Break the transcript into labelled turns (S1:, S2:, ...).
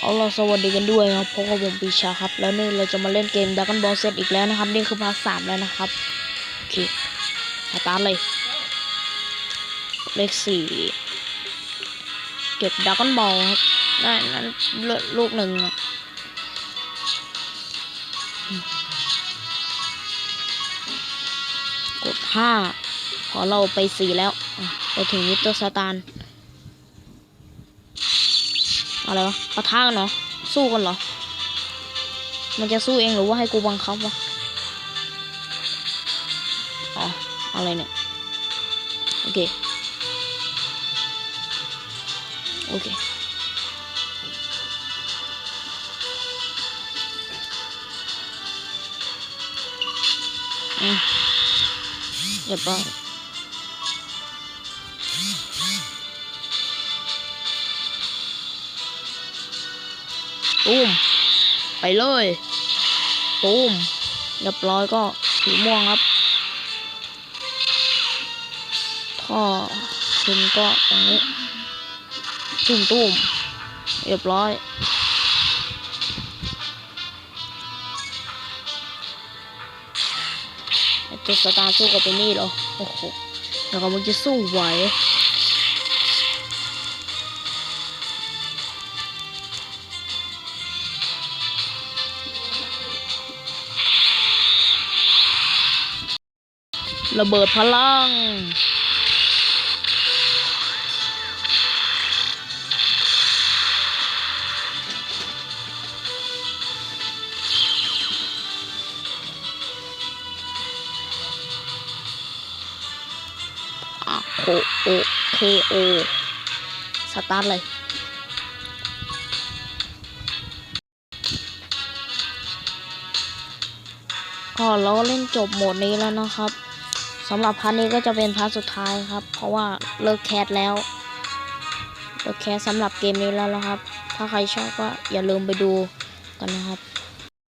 S1: เอาเราสวัสดีกันด้วยครับพบกับผมปีชาครับ แล้วนี่เราจะมาเล่นเกมดักกันบอลเซตอีกแล้วนะครับ นี่คือพาร์ทสามแล้วนะครับ โอเคสตาร์ทเลย เลขสี่เก็บดักกันบอลครับได้นั้นลลูกหนึ่งกดห้าพอเราไปสี่แล้ว ไปถึงมิสเตอร์สตาร์ อะไรวะปะทะกันเหรอ สู้กันเหรอ มันจะสู้เองหรือว่าให้กูบังคับวะอ๋ออะไรเนี่ย โอเค โอเคอืมเรียบร้อย ตูมไปเลยตูมเรียบร้อยก็สีม่วงครับท่อขึ้นก็ตรงนี้ตุ้มตุ้มเรียบร้อยไอ้ตัวสตาร์สู้กับไปนี่เหรอ โอ้โหแล้วก็มันจะสู้ไหว ระเบิดพลังอะโคโอเคโอสตาร์ทเลยก็เราก็เล่นจบโหมดนี้แล้วนะครับ สำหรับพาร์ทนี้ก็จะเป็นพาร์ทสุดท้ายครับ เพราะว่าเลิกแคสแล้วเลิกแคสสำหรับเกมนี้แล้วนะครับ ถ้าใครชอบก็อย่าลืมไปดูกันนะครับ